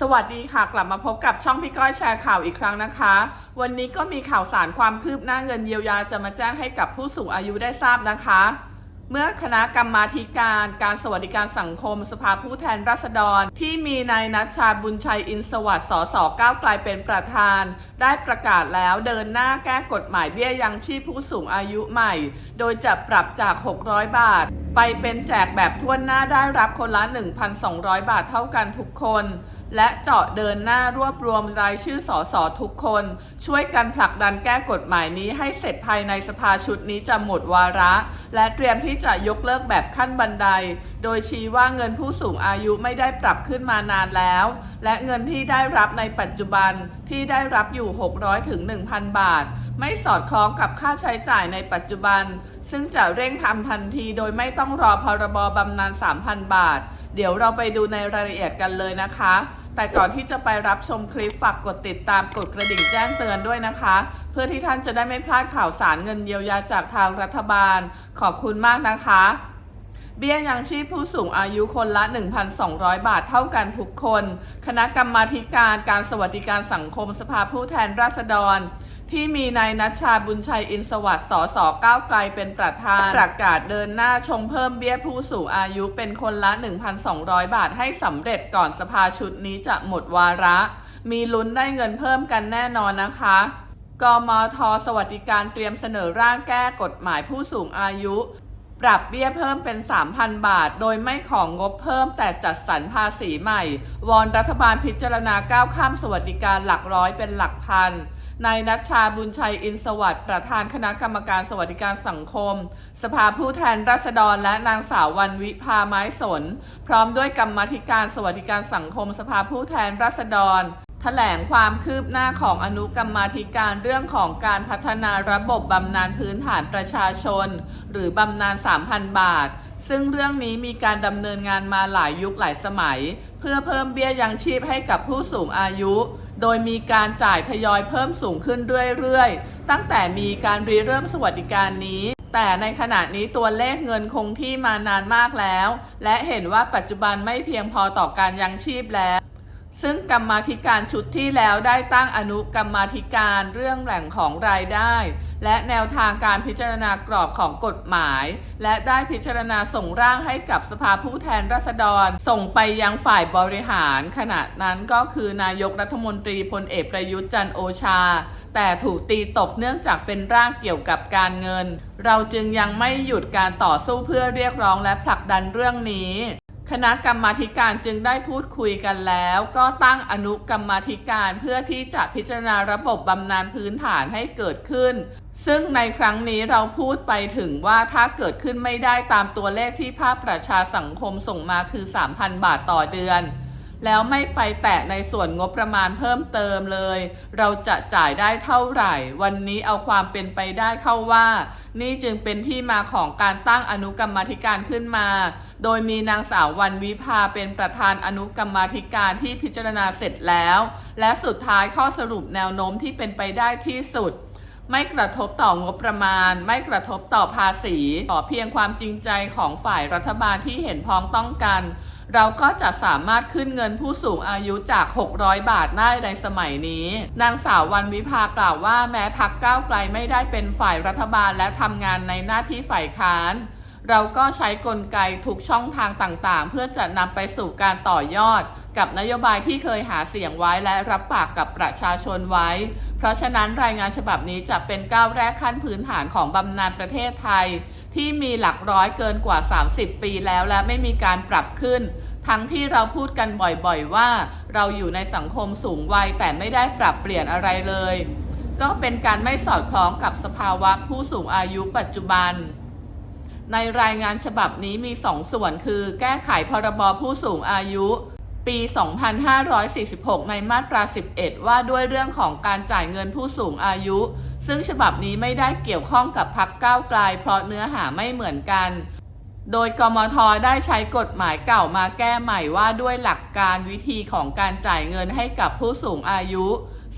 สวัสดีค่ะ กลับมาพบกับช่องพี่ก้อยแชร์ข่าวอีกครั้งนะคะ วันนี้ก็มีข่าวสารความคืบหน้าเงินเยียวยาจะมาแจ้งให้กับผู้สูงอายุได้ทราบนะคะ เมื่อคณะกรรมาธิการการสวัสดิการสังคม สภาผู้แทนราษฎร ที่มีนายนัชชาบุญชัยอินสวัสดิ์สสก้าวไกลเป็นประธาน ได้ประกาศแล้วเดินหน้าแก้กฎหมายเบี้ยยังชีพผู้สูงอายุใหม่ โดยจะปรับจาก 600 บาทไปเป็นแจกแบบทั่วหน้าได้รับคนละ 1,200 บาทเท่ากันทุกคน และเจาะเดินหน้ารวบรวมรายชื่อสสทุกคน ช่วยกันผลักดันแก้กฎหมายนี้ให้เสร็จภายในสภาชุดนี้จะหมดวาระ และเตรียมที่จะยกเลิกแบบขั้นบันได โดยชี้ว่าเงินผู้สูงอายุไม่ได้ปรับขึ้นมานานแล้ว และเงินที่ได้รับในปัจจุบันที่ได้รับอยู่ 600ถึง1,000 บาท ไม่สอดคล้องกับค่าใช้จ่ายในปัจจุบัน ซึ่งจะเร่งทำทันทีโดยไม่ต้องรอพรบบำนาญ 3,000 บาท เดี๋ยวเราไปดูในรายละเอียดกันเลยนะคะ แต่ก่อนที่จะไปรับชมคลิปฝากกดติดตามกดกระดิ่งแจ้งเตือนด้วยนะคะ เพื่อที่ท่านจะได้ไม่พลาดข่าวสารเงินเยียวยาจากทางรัฐบาล ขอบคุณมากนะคะ เบี้ยยังชีพผู้สูงอายุคนละ 1,200 บาทเท่ากันทุกคน คณะกรรมาการการสวัสดิการสังคมสภาผู้แทนราษฎร ที่มีนายนัชชาบุญชัยอินสวัสดิ์สสก้าวไกลเป็นประธานประกาศเดินหน้าชงเพิ่มเบี้ยผู้สูงอายุเป็นคนละ 1,200 บาทให้สำเร็จก่อนสภาชุดนี้จะหมดวาระ มีลุ้นได้เงินเพิ่มกันแน่นอนนะคะกมท สวัสดิการเตรียมเสนอร่างแก้กฎหมายผู้สูงอายุ ปรับเบี้ยเพิ่มเป็น 3,000 บาท โดยไม่ของงบเพิ่มแต่จัดสรรภาษีใหม่ วอนรัฐบาลพิจารณาก้าวข้ามสวัสดิการหลักร้อยเป็นหลักพันนายนัชชาบุญชัยอินสวัสดิ์ประธานคณะกรรมการสวัสดิการสังคม สภาผู้แทนราษฎรและนางสาววันวิภาไม้สน พร้อมด้วยกรรมธิการสวัสดิการสังคม สภาผู้แทนราษฎร แถลงความคืบหน้าของอนุกรรมาธิการเรื่องของการพัฒนาระบบบำนาญพื้นฐานประชาชน หรือบำนาญ 3,000 บาท ซึ่งเรื่องนี้มีการดำเนินงานมาหลายยุคหลายสมัย เพื่อเพิ่มเบี้ยยังชีพให้กับผู้สูงอายุ โดยมีการจ่ายทยอยเพิ่มสูงขึ้นเรื่อยๆ ตั้งแต่มีการริเริ่มสวัสดิการนี้แต่ในขณะนี้ตัวเลขเงินคงที่มานานมากแล้ว และเห็นว่าปัจจุบันไม่เพียงพอต่อการยังชีพแล้ว ซึ่งกรรมาธิการชุดที่แล้วได้ตั้งอนุกรรมาธิการเรื่องแหล่งของรายได้ และแนวทางการพิจารณากรอบของกฎหมาย และได้พิจารณาส่งร่างให้กับสภาผู้แทนราษฎร ส่งไปยังฝ่ายบริหาร ขณะนั้นก็คือนายกรัฐมนตรีพลเอกประยุทธ์จันโอชา แต่ถูกตีตกเนื่องจากเป็นร่างเกี่ยวกับการเงิน เราจึงยังไม่หยุดการต่อสู้เพื่อเรียกร้องและผลักดันเรื่องนี้ คณะกรรมาการจึงได้พูดคุยกันแล้ว ก็ตั้งอนุกรรมาธิการเพื่อที่จะพิจารณาระบบบำนาญพื้นฐานให้เกิดขึ้น ซึ่งในครั้งนี้เราพูดไปถึงว่าถ้าเกิดขึ้นไม่ได้ตามตัวเลขที่ภาคประชาสังคมส่งมาคือ 3,000 บาทต่อเดือน แล้วไม่ไปแตะในส่วนงบประมาณเพิ่มเติมเลย เราจะจ่ายได้เท่าไหร่ วันนี้เอาความเป็นไปได้เข้าว่า นี่จึงเป็นที่มาของการตั้งอนุกรรมธิการขึ้นมา โดยมีนางสาววันวิภาเป็นประธานอนุกรรมธิการที่พิจารณาเสร็จแล้ว และสุดท้ายข้อสรุปแนวโน้มที่เป็นไปได้ที่สุด ไม่กระทบต่องบประมาณ ไม่กระทบต่อภาษีขอเพียงความจริงใจของฝ่ายรัฐบาลที่เห็นพ้องต้องกัน เราก็จะสามารถขึ้นเงินผู้สูงอายุจาก 600 บาทได้ในสมัยนี้ นางสาววันวิภากล่าวว่าแม้พักก้าวไกลไม่ได้เป็นฝ่ายรัฐบาลและทำงานในหน้าที่ฝ่ายค้าน เราก็ใช้กลไกทุกช่องทางต่างๆ เพื่อจะนำไปสู่การต่อยอด กับนโยบายที่เคยหาเสียงไว้และรับปากกับประชาชนไว้ เพราะฉะนั้นรายงานฉบับนี้จะเป็นก้าวแรกขั้นพื้นฐานของบำนาญประเทศไทย ที่มีหลักร้อยเกินกว่า 30 ปีแล้วและไม่มีการปรับขึ้น ทั้งที่เราพูดกันบ่อยๆว่า เราอยู่ในสังคมสูงวัยแต่ไม่ได้ปรับเปลี่ยนอะไรเลย ก็เป็นการไม่สอดคล้องกับสภาวะผู้สูงอายุปัจจุบัน ในรายงานฉบับนี้มี 2 ส่วนคือแก้ไขพรบผู้สูงอายุ ปี 2546 ในมาตรา 11 ว่าด้วยเรื่องของการจ่ายเงินผู้สูงอายุ ซึ่งฉบับนี้ไม่ได้เกี่ยวข้องกับพักก้าวไกลเพราะเนื้อหาไม่เหมือนกัน โดยกมทได้ใช้กฎหมายเก่ามาแก้ใหม่ว่าด้วยหลักการวิธีของการจ่ายเงินให้กับผู้สูงอายุ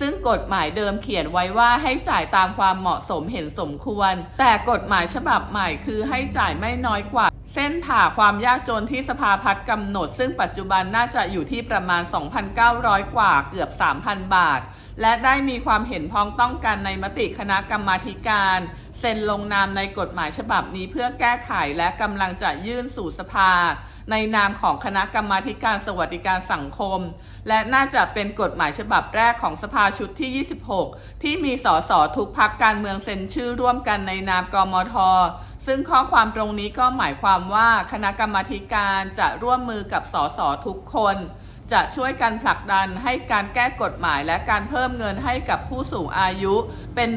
ซึ่งกฎหมายเดิมเขียนไว้ว่าให้จ่ายตามความเหมาะสมเห็นสมควร แต่กฎหมายฉบับใหม่คือให้จ่ายไม่น้อยกว่า เส้นผ่าความยากจนที่สภาพัฒน์กำหนด ซึ่งปัจจุบันน่าจะอยู่ที่ประมาณ 2,900 กว่าเกือบ 3,000 บาท และได้มีความเห็นพ้องต้องกันในมติคณะกรรมาธิการ เซ็นลงนามในกฎหมายฉบับนี้เพื่อแก้ไขและกำลังจะยื่นสู่สภา ในนามของคณะกรรมาการสวัสดิการสังคม และน่าจะเป็นกฎหมายฉบับแรกของสภาชุดที่ 26 ที่มีสสทุกพักการเมืองเซ็นชื่อร่วมกันในนามกมท ซึ่งข้อความตรงนี้ก็หมายความว่าคณะกรรมาการจะร่วมมือกับสสทุกคนจะช่วยกันผลักดันให้การแก้กฎหมายและการเพิ่มเงินให้กับผู้สูงอายุเป็น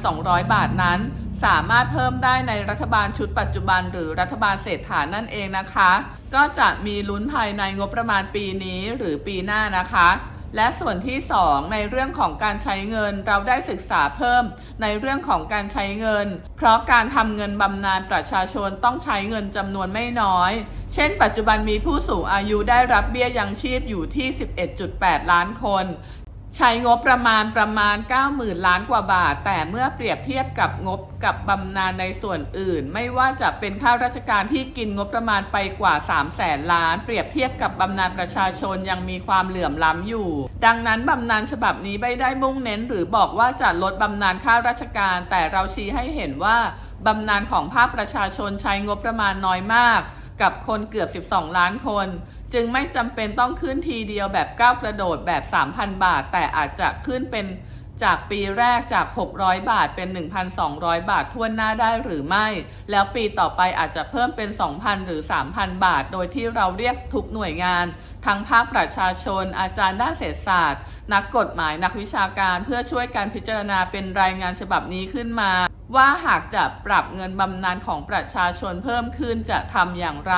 1,200 บาทนั้น สามารถเพิ่มได้ในรัฐบาลชุดปัจจุบันหรือรัฐบาลเศรษฐานั่นเองนะคะ ก็จะมีลุ้นภายในงบประมาณปีนี้หรือปีหน้านะคะ และส่วนที่ 2 ในเรื่องของการใช้เงินเราได้ศึกษาเพิ่มในเรื่องของการใช้เงิน เพราะการทำเงินบำนาญประชาชนต้องใช้เงินจำนวนไม่น้อย เช่น ปัจจุบันมีผู้สูงอายุได้รับเบี้ยยังชีพอยู่ที่ 11.8 ล้านคน ใช้งบประมาณประมาณ 90,000 ล้านกว่าบาท แต่เมื่อเปรียบเทียบกับงบกับบำนาญในส่วนอื่น ไม่ว่าจะเป็นข้าราชการที่กินงบประมาณไปกว่า 3 0 0แสนล้าน เปรียบเทียบกับบำนาญประชาชนยังมีความเหลื่อมล้ำอยู่ ดังนั้นบำนาญฉบับนี้ไม่ได้มุ่งเน้น หรือบอกว่าจะลดบำนาญข้าราชการ แต่เราชี้ให้เห็นว่าบำนาญของภาคประชาชนใช้งบประมาณน้อยมาก กับคนเกือบ 12 ล้านคน จึงไม่จำเป็นต้องขึ้นทีเดียวแบบก้าวกระโดดแบบ 3,000 บาท แต่อาจจะขึ้นเป็นจากปีแรกจาก 600 บาทเป็น 1,200 บาททั่วหน้าได้หรือไม่ แล้วปีต่อไปอาจจะเพิ่มเป็น 2,000 หรือ 3,000 บาท โดยที่เราเรียกทุกหน่วยงาน ทั้งภาคประชาชน อาจารย์ด้านเศรษฐศาสตร์ นักกฎหมายนักวิชาการเพื่อช่วยการพิจารณาเป็นรายงานฉบับนี้ขึ้นมา ว่าหากจะปรับเงินบำนาญของประชาชนเพิ่มขึ้นจะทำอย่างไร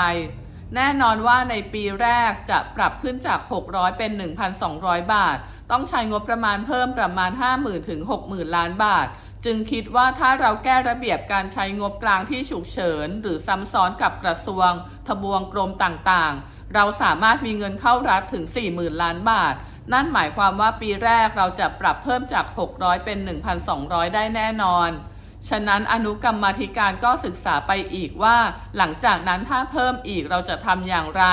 แน่นอนว่าในปีแรกจะปรับขึ้นจาก 600 เป็น 1,200 บาท ต้องใช้งบประมาณเพิ่มประมาณ 50,000ถึง60,000 ล้านบาท จึงคิดว่าถ้าเราแก้ระเบียบการใช้งบกลางที่ฉุกเฉิน หรือซ้ำซ้อนกับกระทรวง ทบวงกรมต่างๆ เราสามารถมีเงินเข้ารัฐถึง 40,000 ล้านบาท นั่นหมายความว่าปีแรกเราจะปรับเพิ่มจาก 600 เป็น 1,200 ได้แน่นอน ฉะนั้นอนุกรรมาธิการก็ศึกษาไปอีกว่า หลังจากนั้นถ้าเพิ่มอีกเราจะทำอย่างไร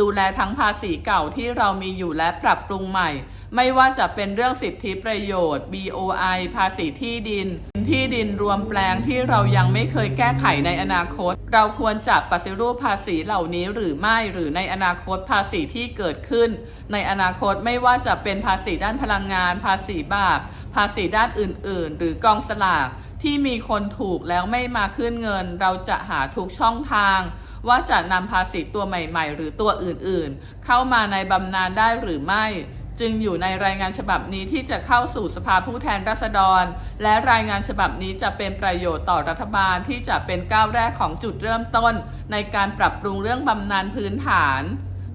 ดูแลทั้งภาษีเก่าที่เรามีอยู่และปรับปรุงใหม่ ไม่ว่าจะเป็นเรื่องสิทธิประโยชน์ BOI ภาษีที่ดิน ที่ดินรวมแปลงที่เรายังไม่เคยแก้ไขในอนาคต เราควรจะปฏิรูปภาษีเหล่านี้หรือไม่หรือในอนาคตภาษีที่เกิดขึ้น ในอนาคตไม่ว่าจะเป็นภาษีด้านพลังงาน ภาษีบาป ภาษีด้านอื่น ๆ หรือกองสลากที่มีคนถูกแล้วไม่มาขึ้นเงิน เราจะหาทุกช่องทาง ว่าจะนำภาษีตัวใหม่ ๆ หรือตัวอื่น ๆ เข้ามาในบำนาญได้หรือไม่ จึงอยู่ในรายงานฉบับนี้ที่จะเข้าสู่สภาผู้แทนราษฎร และรายงานฉบับนี้จะเป็นประโยชน์ต่อรัฐบาลที่จะเป็นก้าวแรกของจุดเริ่มต้น ในการปรับปรุงเรื่องบำนาญพื้นฐาน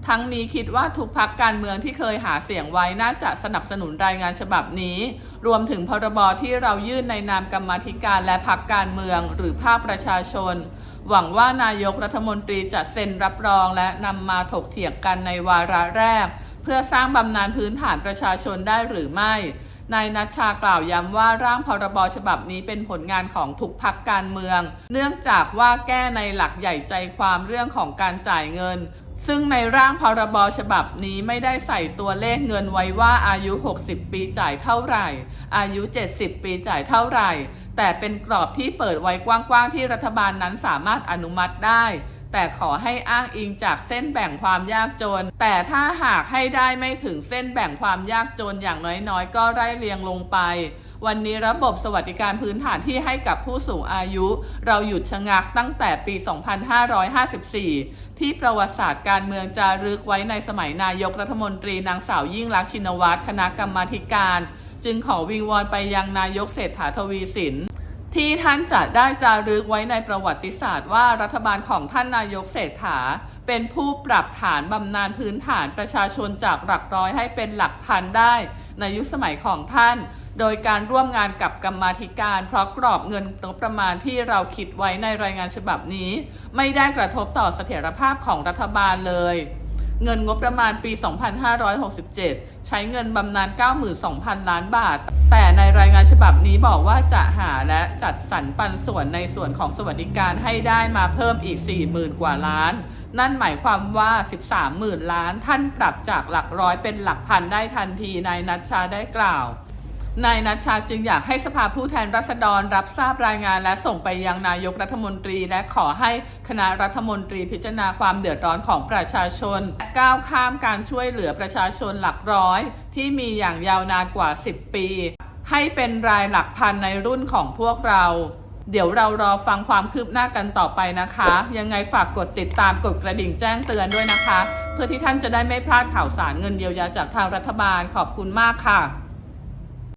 ทั้งนี้คิดว่าทุกพักการเมืองที่เคยหาเสียงไว้น่าจะสนับสนุนรายงานฉบับนี้ รวมถึงพรบที่เรายื่นในนามกรรมธิการและพักการเมือง หรือภาคประชาชน หวังว่านายกรัฐมนตรีจะเซ็นรับรองและนำมาถกเถียงกันในวาระแรก เพื่อสร้างบำนาญพื้นฐานประชาชนได้หรือไม่นายนัชชากล่าวย้ำว่าร่างพรบฉบับนี้เป็นผลงานของทุกพักการเมือง เนื่องจากว่าแก้ในหลักใหญ่ใจความเรื่องของการจ่ายเงิน ซึ่งในร่างพรบฉบับนี้ไม่ได้ใส่ตัวเลขเงินไว้ว่าอายุ 60 ปีจ่ายเท่าไหร่ อายุ 70 ปีจ่ายเท่าไหร่ แต่เป็นกรอบที่เปิดไว้กว้างๆที่รัฐบาลนั้นสามารถอนุมัติได้ แต่ขอให้อ้างอิงจากเส้นแบ่งความยากจน แต่ถ้าหากให้ได้ไม่ถึงเส้นแบ่งความยากจนอย่างน้อยๆ ก็ไล่เรียงลงไป วันนี้ระบบสวัสดิการพื้นฐานที่ให้กับผู้สูงอายุ เราหยุดชะงักตั้งแต่ปี 2554 ที่ประวัติศาสตร์การเมืองจารึกไว้ในสมัยนายกรัฐมนตรีนางสาวยิ่งลักษณ์ชินวัตรคณะกรรมาธิการ จึงขอวิงวอนไปยังนายกเศรษฐาทวีสิน ที่ท่านจะได้จารึกไว้ในประวัติศาสตร์ว่ารัฐบาลของท่านนายกเศรษฐา เป็นผู้ปรับฐานบำนาญพื้นฐานประชาชนจากหลักร้อยให้เป็นหลักพันได้ ในยุคสมัยของท่าน โดยการร่วมงานกับกรรมาธิการ เพราะกรอบเงินงบประมาณที่เราคิดไว้ในรายงานฉบับนี้ ไม่ได้กระทบต่อเสถียรภาพของรัฐบาลเลย เงินงบประมาณปี 2567 ใช้เงินบำนาญ 92,000 ล้านบาท แต่ในรายงานฉบับนี้บอกว่าจะหาและจัดสรรปันส่วนในส่วนของสวัสดิการให้ได้มาเพิ่มอีก 40,000 กว่าล้าน นั่นหมายความว่า 13,000 ล้าน ท่านปรับจากหลักร้อยเป็นหลักพันได้ทันทีนายนัชชาได้กล่าว นายนัชชาจึงอยากให้สภาผู้แทนราษฎรรับทราบรายงานและส่งไปยังนายกรัฐมนตรี และขอให้คณะรัฐมนตรีพิจารณาความเดือดร้อนของประชาชนก้าวข้ามการช่วยเหลือประชาชนหลักร้อย ที่มีอย่างยาวนานกว่า 10 ปี ให้เป็นรายหลักพันในรุ่นของพวกเราเดี๋ยวเรารอฟังความคืบหน้ากันต่อไปนะคะ ยังไงฝากกดติดตามกดกระดิ่งแจ้งเตือนด้วยนะคะ เพื่อที่ท่านจะได้ไม่พลาดข่าวสารเงินเยียวยาจากทางรัฐบาลขอบคุณมากค่ะ